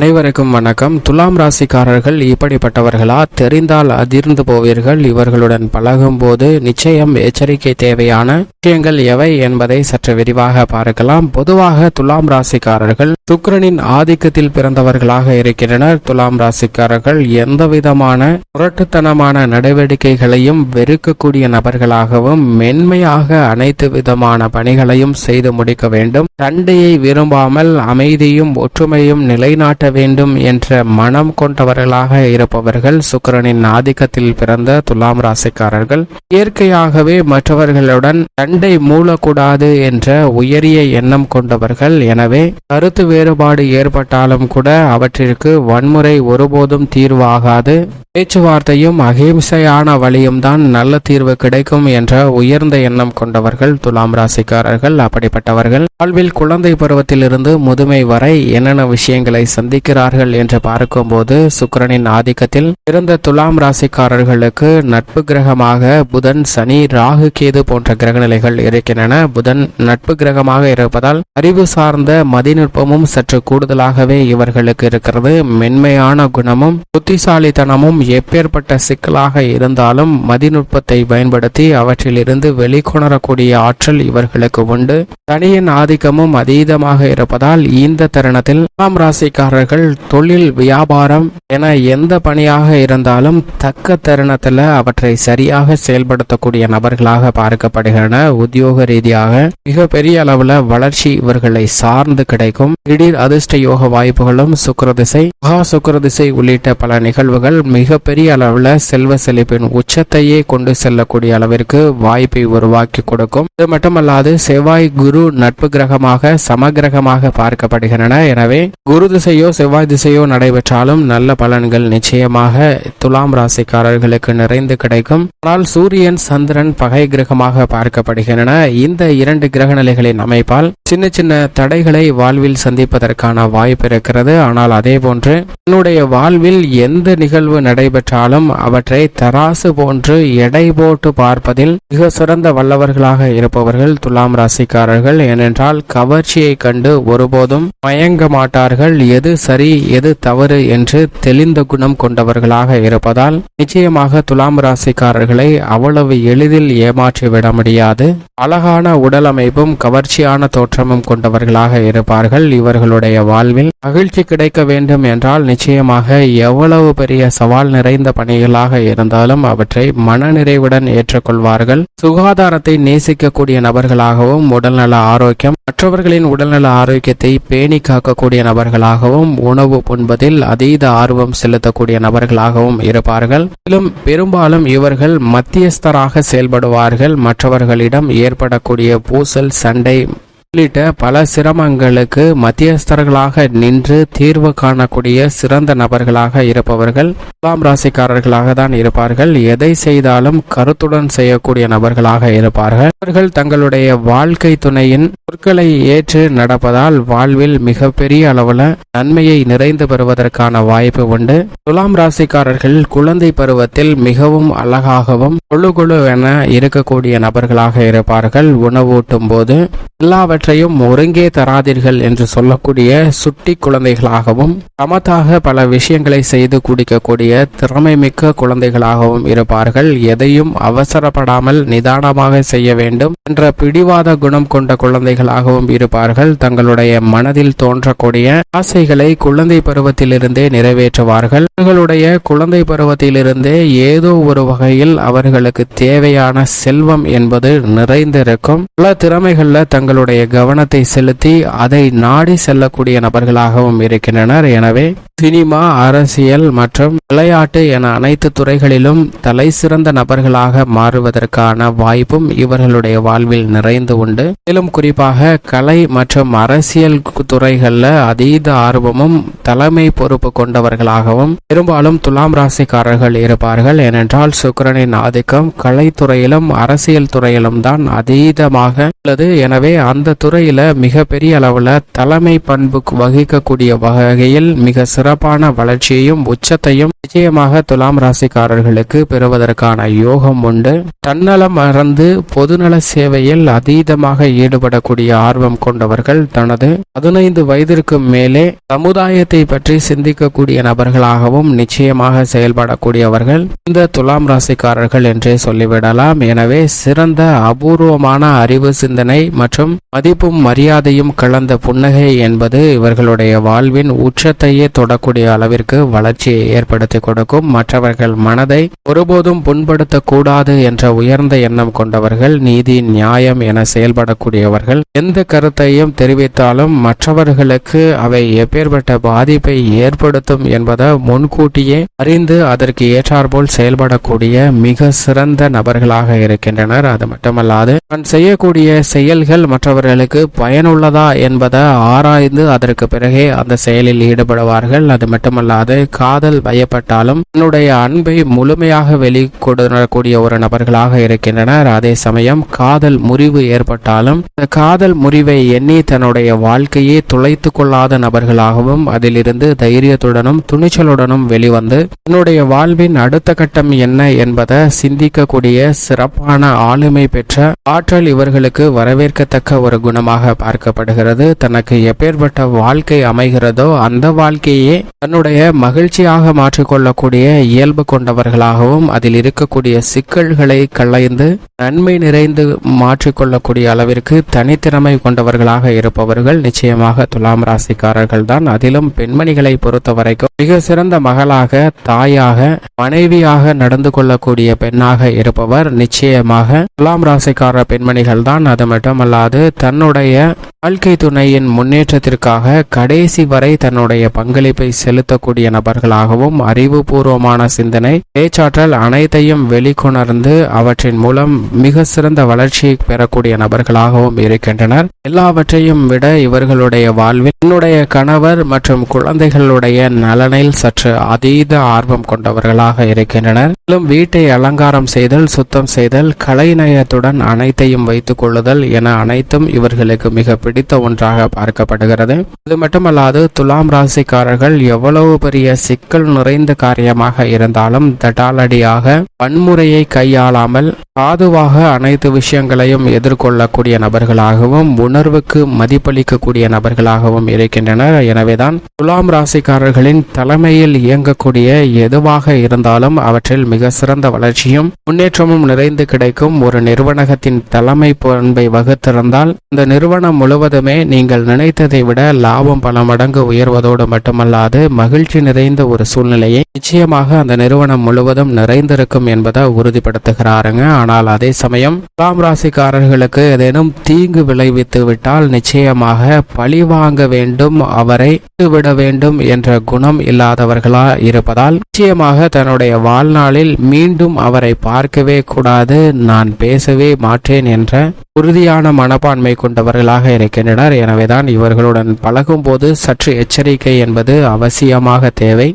அனைவருக்கும் வணக்கம். துலாம் ராசிக்காரர்கள் இப்படிப்பட்டவர்களா? தெரிந்தால் அதிர்ந்து போவீர்கள். இவர்களுடன் பழகும் போது நிச்சயம் எச்சரிக்கை தேவையான விஷயங்கள் எவை என்பதை சற்று விரிவாக பார்க்கலாம். பொதுவாக துலாம் ராசிக்காரர்கள் சுக்கரனின் ஆதிக்கத்தில் பிறந்தவர்களாக இருக்கின்றனர். துலாம் ராசிக்காரர்கள் எந்த விதமான முரட்டுத்தனமான நடவடிக்கைகளையும் வெறுக்கக்கூடிய நபர்களாகவும் மென்மையாக அனைத்து விதமான பணிகளையும் செய்து முடிக்க வேண்டும். சண்டையை விரும்பாமல் அமைதியும் ஒற்றுமையும் நிலைநாட்ட வேண்டும் என்ற மனம் கொண்டவர்களாக இருப்பவர்கள் சுக்கிரனின் ஆதிக்கத்தில் பிறந்த துலாம் ராசிக்காரர்கள். இயற்கையாகவே மற்றவர்களுடன் சண்டை மூலக்கூடாது என்ற உயரிய எண்ணம் கொண்டவர்கள். எனவே கருத்து வேறுபாடு ஏற்பட்டாலும் கூட அவற்றிற்கு வன்முறை ஒருபோதும் தீர்வாகாது. பேச்சுவார்த்தையும் அகிம்சையான வழியும் தான் நல்ல தீர்வு கிடைக்கும் என்ற உயர்ந்த எண்ணம் கொண்டவர்கள் துலாம் ராசிக்காரர்கள். அப்படிப்பட்டவர்கள். வாழ்வில் குழந்தை பருவத்திலிருந்து முதுமை வரை என்னென்ன விஷயங்களை சந்தி இருக்கிறார்கள் என்று பார்க்கும்போது சுக்கரனின் ஆதிக்கத்தில் பிறந்த துலாம் ராசிக்காரர்களுக்கு நட்பு கிரகமாக புதன் சனி ராகு கேது போன்ற கிரகநிலைகள் இருக்கின்றன. புதன் நட்பு கிரகமாக இருப்பதால் அறிவு சார்ந்த மதிநுட்பமும் சற்று கூடுதலாகவே இவர்களுக்கு இருக்கிறது. மென்மையான குணமும் புத்திசாலித்தனமும் எப்பேற்பட்ட சிக்கலாக இருந்தாலும் மதிநுட்பத்தை பயன்படுத்தி அவற்றிலிருந்து வெளிக்கொணரக்கூடிய ஆற்றல் இவர்களுக்கு உண்டு. சனியின் ஆதிக்கமும் அதீதமாக இருப்பதால் இந்த தருணத்தில் துலாம் ராசிக்காரர்கள் தொழில் வியாபாரம் என எந்த பணியாக இருந்தாலும் தக்க தருணத்தில் அவற்றை சரியாக செயல்படுத்தக்கூடிய நபர்களாக பார்க்கப்படுகின்றன. உத்தியோக ரீதியாக மிக பெரிய வளர்ச்சி இவர்களை சார்ந்து கிடைக்கும். திடீர் அதிர்ஷ்ட யோக வாய்ப்புகளும் சுக்கிரதிசை மகா சுக்கரதிசை உள்ளிட்ட பல நிகழ்வுகள் மிகப்பெரிய அளவில் அளவுல செல்வ செழிப்பின் உச்சத்தையே கொண்டு செல்லக்கூடிய அளவிற்கு வாய்ப்பை உருவாக்கி கொடுக்கும். இது மட்டுமல்லாது செவ்வாய் குரு நட்பு கிரகமாக சமகிரகமாக பார்க்கப்படுகின்றன. எனவே குரு திசையோ செவ்வாய் திசையோ நடைபெற்றாலும் நல்ல பலன்கள் நிச்சயமாக துலாம் ராசிக்காரர்களுக்கு நிறைந்து கிடைக்கும். ஆனால் சூரியன் சந்திரன் பகை கிரகமாக பார்க்கப்படுகின்றன. இந்த இரண்டு கிரக நிலைகளின் அமைப்பால் சின்ன சின்ன தடைகளை வாழ்வில் சந்திப்பதற்கான வாய்ப்பு இருக்கிறது. ஆனால் அதே போன்று தன்னுடைய வாழ்வில் எந்த நிகழ்வு நடைபெற்றாலும் அவற்றை தராசு போன்று எடை போட்டு பார்ப்பதில் மிக சிறந்த வல்லவர்களாக இருப்பவர்கள் துலாம் ராசிக்காரர்கள். ஏனென்றால் கவர்ச்சியை கண்டு ஒருபோதும் மயங்க மாட்டார்கள். எது சரி எது தவறு என்று தெளிந்த குணம் கொண்டவர்களாக இருப்பதால் நிச்சயமாக துலாம் ராசிக்காரர்களை அவ்வளவு எளிதில் ஏமாற்றிவிட முடியாது. அழகான உடலமைப்பும் கவர்ச்சியான தோற்றமும் கொண்டவர்களாக இருப்பார்கள் இவர்களுடைய வாழ்வில். மகிழ்ச்சி கிடைக்க வேண்டும் என்றால் நிச்சயமாக எவ்வளவு பெரிய சவால் நிறைந்த பணிகளாக இருந்தாலும் அவற்றை மனநிறைவுடன் ஏற்றுக்கொள்வார்கள். சுகாதாரத்தை நேசிக்கக்கூடிய நபர்களாகவும் உடல்நல ஆரோக்கியம் மற்றவர்களின் உடல்நல ஆரோக்கியத்தை பேணி காக்கக்கூடிய நபர்களாகவும் உணவு உண்பதில் அதீத ஆர்வம் செலுத்தக்கூடிய நபர்களாகவும் இருப்பார்கள். மேலும் பெரும்பாலும் இவர்கள் மத்தியஸ்தராக செயல்படுவார்கள். மற்றவர்களிடம் ஏற்படக்கூடிய பூசல் சண்டை உள்ளிட்ட பல சிரமங்களுக்கு மத்தியஸ்தர்களாக நின்று தீர்வு காணக்கூடிய சிறந்த நபர்களாக இருப்பவர்கள் துலாம் ராசிக்காரர்களாக தான் இருப்பார்கள். எதை செய்தாலும் கருத்துடன் செய்யக்கூடிய நபர்களாக இருப்பார்கள். அவர்கள் தங்களுடைய வாழ்க்கை துணையின் பொருட்களை ஏற்று நடப்பதால் வாழ்வில் மிகப்பெரிய அளவுல நன்மையை நிறைந்து பெறுவதற்கான வாய்ப்பு உண்டு. துலாம் ராசிக்காரர்கள் குழந்தை பருவத்தில் மிகவும் அழகாகவும் கொழு கொழுவென இருக்கக்கூடிய நபர்களாக இருப்பார்கள். உணவூட்டும் போது எல்லாவற்றையும் ஒருங்கே தராதீர்கள் என்று சொல்லக்கூடிய சுட்டி குழந்தைகளாகவும் சமத்தாக பல விஷயங்களை செய்து குடிக்கக்கூடிய திறமை மிக்க குழந்தைகளாகவும் இருப்பார்கள். எதையும் அவசரப்படாமல் நிதானமாக செய்ய வேண்டும் என்ற பிடிவாத குணம் கொண்ட குழந்தைகளாகவும் இருப்பார்கள். தங்களுடைய மனதில் தோன்றக்கூடிய ஆசைகளை குழந்தை பருவத்திலிருந்தே நிறைவேற்றுவார்கள். அவர்களுடைய குழந்தை பருவத்திலிருந்தே ஏதோ ஒரு வகையில் அவர்களுக்கு தேவையான செல்வம் என்பது நிறைந்திருக்கும். பல திறமைகள்ல தங்களுடைய கவனத்தை செலுத்தி அதை நாடி செல்லக்கூடிய நபர்களாகவும் இருக்கின்றனர். எனவே சினிமா அரசியல் மற்றும் விளையாட்டு என அனைத்து துறைகளிலும் தலை சிறந்த நபர்களாக மாறுவதற்கான வாய்ப்பும் இவர்களுடைய வாழ்வில் நிறைந்து உண்டு. மேலும் குறிப்பாக கலை மற்றும் அரசியல் துறைகள்ல அதீத ஆர்வமும் தலைமை பொறுப்பு கொண்டவர்களாகவும் பெரும்பாலும் துலாம் ராசிக்காரர்கள் இருப்பார்கள். ஏனென்றால் சுக்கரனின் ஆதிக்கம் கலைத்துறையிலும் அரசியல் துறையிலும் தான் அதீதமாக உள்ளது. எனவே அந்த துறையில மிக பெரிய அளவுல தலைமை பண்பு வகிக்கக்கூடிய வகையில் மிக சிறப்பான வளர்ச்சியையும் உச்சத்தையும் நிச்சயமாக துலாம் ராசிக்காரர்களுக்கு பெறுவதற்கான யோகம் உண்டு. தன்னலம் மறந்து பொதுநல சேவையில் அதீதமாக ஈடுபடக்கூடிய ஆர்வம் கொண்டவர்கள் தனது பதினைந்து வயதிற்கு மேலே சமுதாயத்தை பற்றி சிந்திக்கக்கூடிய நபர்களாகவும் நிச்சயமாக செயல்படக்கூடியவர்கள் இந்த துலாம் ராசிக்காரர்கள் என்றே சொல்லிவிடலாம். எனவே சிறந்த அபூர்வமான அறிவு சிந்தனை மற்றும் மதிப்பும் மரியாதையும் கலந்த புன்னகை என்பது இவர்களுடைய வாழ்வின் உச்சத்தையே தொடக்கூடிய அளவிற்கு வளர்ச்சியை ஏற்படுத்தி கொடுக்கும். மற்றவர்கள் மனதை ஒருபோதும் புண்படுத்தக்கூடாது என்ற உயர்ந்த எண்ணம் கொண்டவர்கள் நீதி நியாயம் என செயல்படக்கூடியவர்கள் எந்த கருத்தையும் தெரிவித்தாலும் மற்றவர்களுக்கு அவை எப்பேற்பட்ட பாதிப்பை ஏற்படுத்தும் என்பதை முன்கூட்டியே அறிந்து அதற்கு ஏற்றாற்போல் செயல்படக்கூடிய மிக சிறந்த நபர்களாக இருக்கின்றனர். அது மட்டுமல்லாது தான் செய்யக்கூடிய செயல்கள் மற்றவர்களுக்கு பயனுள்ளதா என்பதை ஆராய்ந்து அதற்கு பிறகே அந்த செயலில் ஈடுபடுவார்கள். அது மட்டுமல்லாது காதல் பயப்பட்டாலும் தன்னுடைய அன்பை முழுமையாக வெளிக்கொடுக்கூடிய ஒரு நபர்களாக இருக்கின்றனர். அதே சமயம் காதல் முறிவு ஏற்பட்டாலும் காதல் முறிவை எண்ணி தன்னுடைய வாழ்க்கையை துளைத்து கொள்ளாத நபர்களாகவும் அதிலிருந்து தைரியத்துடனும் துணிச்சலுடனும் வெளிவந்து தன்னுடைய வாழ்வின் அடுத்த கட்டம் என்ன என்பதை சிந்திக்கக்கூடிய சிறப்பான ஆளுமை பெற்ற ஆற்றல் இவர்களுக்கு வரவேற்கத்தக்க ஒரு குணமாக பார்க்கப்படுகிறது. தனக்கு எப்பேற்பட்ட வாழ்க்கை அமைகிறதோ அந்த வாழ்க்கையே தன்னுடைய மகிழ்ச்சியாக மாற்றிக்கொள்ளக்கூடிய இயல்பு கொண்டவர்களாகவும் அதில் இருக்கக்கூடிய சிக்கல்களை களைந்து நன்மை நிறைந்து மாற்றிக்கொள்ளக்கூடிய அளவிற்கு தனித்திறமை கொண்டவர்களாக இருப்பவர்கள் நிச்சயமாக துலாம் ராசிக்காரர்கள் தான். அதிலும் பெண்மணிகளை பொறுத்த வரைக்கும் மிக சிறந்த மகளாக தாயாக மனைவியாக நடந்து கொள்ளக்கூடிய பெண்ணாக இருப்பவர் நிச்சயமாக துலாம் ராசிக்கார பெண்மணிகள் தான். அது மட்டுமல்லாது தன்னுடைய வாழ்க்கை துணையின் முன்னேற்றத்திற்காக கடைசி வரை தன்னுடைய பங்களிப்பை செலுத்தக்கூடிய நபர்களாகவும் அறிவுபூர்வமான சிந்தனை பேச்சாற்றல் அனைத்தையும் வெளிக்கொணர்ந்து அவற்றின் மூலம் மிக சிறந்த வளர்ச்சியை பெறக்கூடிய நபர்களாகவும் இருக்கின்றனர். எல்லாவற்றையும் விட இவர்களுடைய வாழ்வில் என்னுடைய கணவர் மற்றும் குழந்தைகளுடைய நலனில் சற்று அதீத ஆர்வம் கொண்டவர்களாக இருக்கின்றனர். மேலும் வீட்டை அலங்காரம் செய்தல் சுத்தம் செய்தல் கலைநயத்துடன் அனைத்தையும் வைத்துக் கொள்ளுதல் என அனை அனைத்தும் இவர்களுக்கு மிக பிடித்த ஒன்றாக பார்க்கப்படுகிறது. அது மட்டுமல்லாது துலாம் ராசிக்காரர்கள் எவ்வளவு பெரிய சிக்கல் நிறைந்த காரியமாக இருந்தாலும் தட்டாலடியாக வன்முறையை கையாளாமல் சாதுவாக அனைத்து விஷயங்களையும் எதிர்கொள்ளக்கூடிய நபர்களாகவும் உணர்வுக்கு மதிப்பளிக்கக்கூடிய நபர்களாகவும் இருக்கின்றனர். எனவேதான் துலாம் ராசிக்காரர்களின் தலைமையில் இயங்கக்கூடிய எதுவாக இருந்தாலும் அவற்றில் மிக சிறந்த வளர்ச்சியும் முன்னேற்றமும் நிறைந்து கிடைக்கும் ஒரு நிறுவனகத்தின் தலைமை பண்பை இருந்தால் இந்த நிறுவனம் முழுவதுமே நீங்கள் நினைத்ததை விட லாபம் பல மடங்கு உயர்வதோடு மட்டுமல்லாது மகிழ்ச்சி நிறைந்த ஒரு சூழ்நிலையை நிச்சயமாக அந்த நிறுவனம் முழுவதும் நிறைந்திருக்கும் என்பதை உறுதிப்படுத்துகிறாருங்க. ஆனால் அதே சமயம் துலாம் ராசிக்காரர்களுக்கு ஏதேனும் தீங்கு விளைவித்து விட்டால் நிச்சயமாக பழி வாங்க வேண்டும் அவரை விட வேண்டும் என்ற குணம் இல்லாதவர்களா இருப்பதால் நிச்சயமாக தன்னுடைய வாழ்நாளில் மீண்டும் அவரை பார்க்கவே கூடாது நான் பேசவே மாட்டேன் என்ற உறுதியான மனப்பான்மை கொண்டவர்களாக இருக்கின்றனர். எனவேதான் இவர்களுடன் பழகும்போது சற்று எச்சரிக்கை என்பது அவசியமாக தேவை.